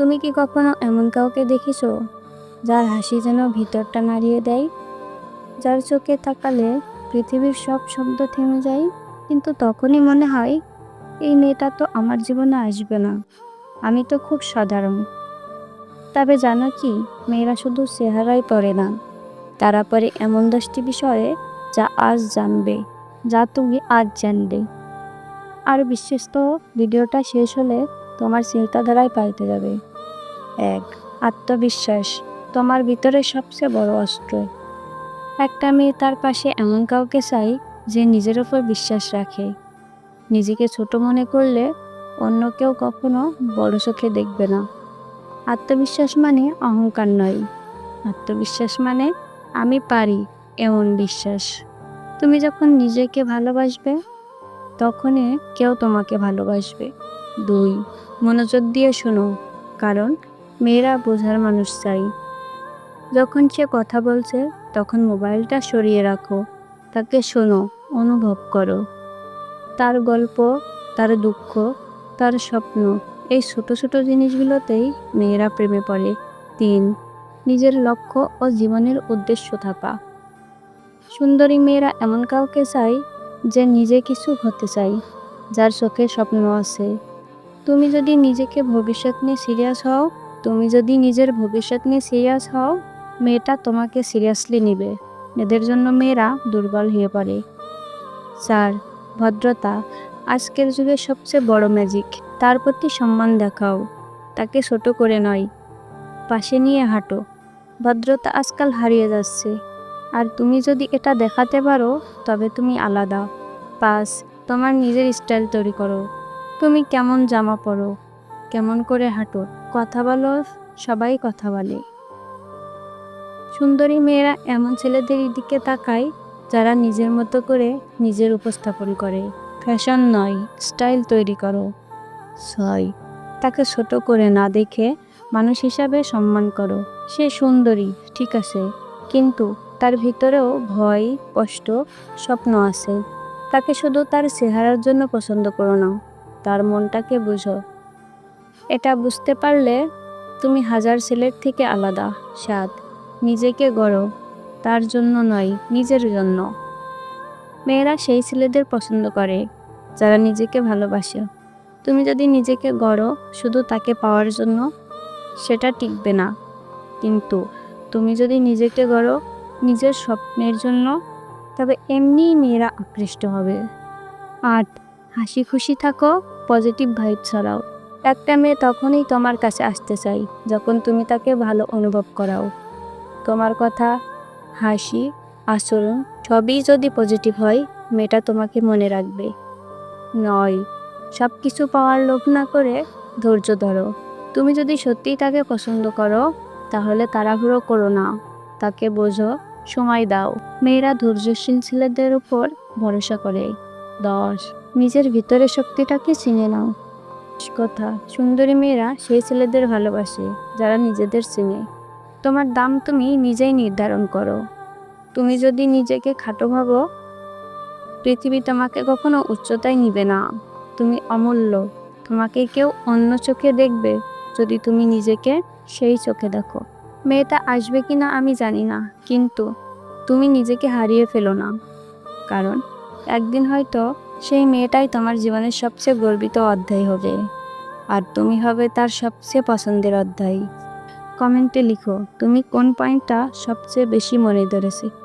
তুমি কি কখনো এমন কাউকে দেখেছ, যার হাসি যেন ভিতরটা নাড়িয়ে দেয়? যার চোখে তাকালে পৃথিবীর সব শব্দ থেমে যায়, কিন্তু তখনই মনে হয়, এই মেয়েটা তো আমার জীবনে আসবে না। আমি তো খুব সাধারণ। তবে জানো কি, মেয়েরা শুধু চেহারাই পড়ে না। তারা পরে এমন দশটি বিষয়ে যা আজ জানবে, যা তুমি আজ জানবে। আর বিশেষ তো ভিডিওটা শেষ হলে তোমার চিন্তাধারায় পাল্টে যাবে। এক, আত্মবিশ্বাস, তোমার ভিতরে সবচেয়ে বড় অস্ত্র। একটা মেয়ে তার পাশে এমন কাউকে চাই যে নিজের ওপর বিশ্বাস রাখে। নিজেকে ছোট মনে করলে অন্য কেউ কখনো বড় চোখে দেখবে না। আত্মবিশ্বাস মানে অহংকার নয়। আত্মবিশ্বাস মানে আমি পারি এমন বিশ্বাস। তুমি যখন নিজেকে ভালোবাসবে, তখনই কেউ তোমাকে ভালোবাসবে। দুই, মনোযোগ দিয়ে শোনো, কারণ মেয়েরা বোঝার মানুষ চাই। যখন সে কথা বলছে, তখন মোবাইলটা সরিয়ে রাখো। তাকে শোনো, অনুভব করো। তার গল্প, তার দুঃখ, তার স্বপ্ন, এই ছোট ছোট জিনিসগুলোতেই মেয়েরা প্রেমে পড়ে। তিন, নিজের লক্ষ্য ও জীবনের উদ্দেশ্য থাকা সুন্দরী মেয়েরা এমন কাউকে চাই যে নিজে কিছু হতে চাই, যার চোখে স্বপ্ন আছে। তুমি যদি নিজেকে ভবিষ্যৎ নিয়ে সিরিয়াস হও তুমি যদি নিজের ভবিষ্যৎ নিয়ে সিরিয়াস হও, মেয়েটা তোমাকে সিরিয়াসলি নেবে। এদের জন্য মেয়েরা দুর্বল হয়ে পড়ে। চার ভদ্রতা আজকের যুগে সবচেয়ে বড় ম্যাজিক তার প্রতি সম্মান দেখাও। তাকে ছোট করে নয়, পাশে নিয়ে হাঁটো। ভদ্রতা আজকাল হারিয়ে যাচ্ছে। আর তুমি যদি এটা দেখাতে পারো, তবে তুমি আলাদা। পাস তোমার নিজের স্টাইল তৈরি করো। তুমি কেমন জামা পরো? কেমন করে হাঁটো? কথা বলো, সবাই কথা বলে। সুন্দরী মেয়েরা এমন ছেলেদের দিকে তাকায়, যারা নিজের মতো করে নিজের উপস্থাপন করে। ফ্যাশন নয়, স্টাইল তৈরি করো। ছয়, তাকে ছোট করে না দেখে মানুষ হিসাবে সম্মান করো। সে সুন্দরী, ঠিক আছে, কিন্তু তার ভিতরেও ভয়, কষ্ট, স্বপ্ন আছে। তাকে শুধু তার চেহারার জন্য পছন্দ করো না। তার মনটাকে বুঝো। এটা বুঝতে পারলে তুমি হাজার ছেলের থেকে আলাদা সাত নিজেকে গড়ো, তার জন্য নয়, নিজের জন্য। মেয়েরা সেই ছেলেদের পছন্দ করে, যারা নিজেকে ভালোবাসে। তুমি যদি নিজেকে গড়ো শুধু তাকে পাওয়ার জন্য, সেটা টিকবে না। কিন্তু তুমি যদি নিজেকে গড়ো নিজের স্বপ্নের জন্য, তবে এমনিই মেয়েরা আকৃষ্ট হবে। আট হাসি খুশি থাকো পজিটিভ ভাইব ছড়াও। একটা মেয়ে তখনই তোমার কাছে আসতে চাই, যখন তুমি তাকে ভালো অনুভব করাও। তোমার কথা, হাসি, আচরণ সবই যদি পজিটিভ হয়, মেয়েটা তোমাকে মনে রাখবে। নয় সব কিছু পাওয়ার লোভ না করে ধৈর্য ধরো। তুমি যদি সত্যিই তাকে পছন্দ করো, তাহলে তাড়াহুড়ো করো না। তাকে বোঝো, সময় দাও। মেয়েরা ধৈর্যশীল ছেলেদের উপর ভরসা করে। দশ, নিজের ভিতরে শক্তিটাকে চিনে নাও। কথা। সুন্দরী মেয়েরা সেই ছেলেদের ভালোবাসে, যারা নিজেদের চিনে। তোমার দাম তুমি নিজেই নির্ধারণ করো। তুমি যদি নিজেকে খাটো ভাবো, পৃথিবী তোমাকে কখনো উচ্চতায় নিবে না। তুমি অমূল্য। তোমাকে কেউ অন্য চোখে দেখবে, যদি তুমি নিজেকে সেই চোখে দেখো। মেয়েটা আসবে কি না আমি জানি না, কিন্তু তুমি নিজেকে হারিয়ে ফেলো না। কারণ একদিন হয়তো সেই মেয়েটাই তোমার জীবনের সবচেয়ে গর্বিত অধ্যায় হবে। আর তুমি হবে তার সবচেয়ে পছন্দের অধ্যায়। কমেন্টে লিখো, তুমি কোন পয়েন্টটা সবচেয়ে বেশি মনে ধরেছে?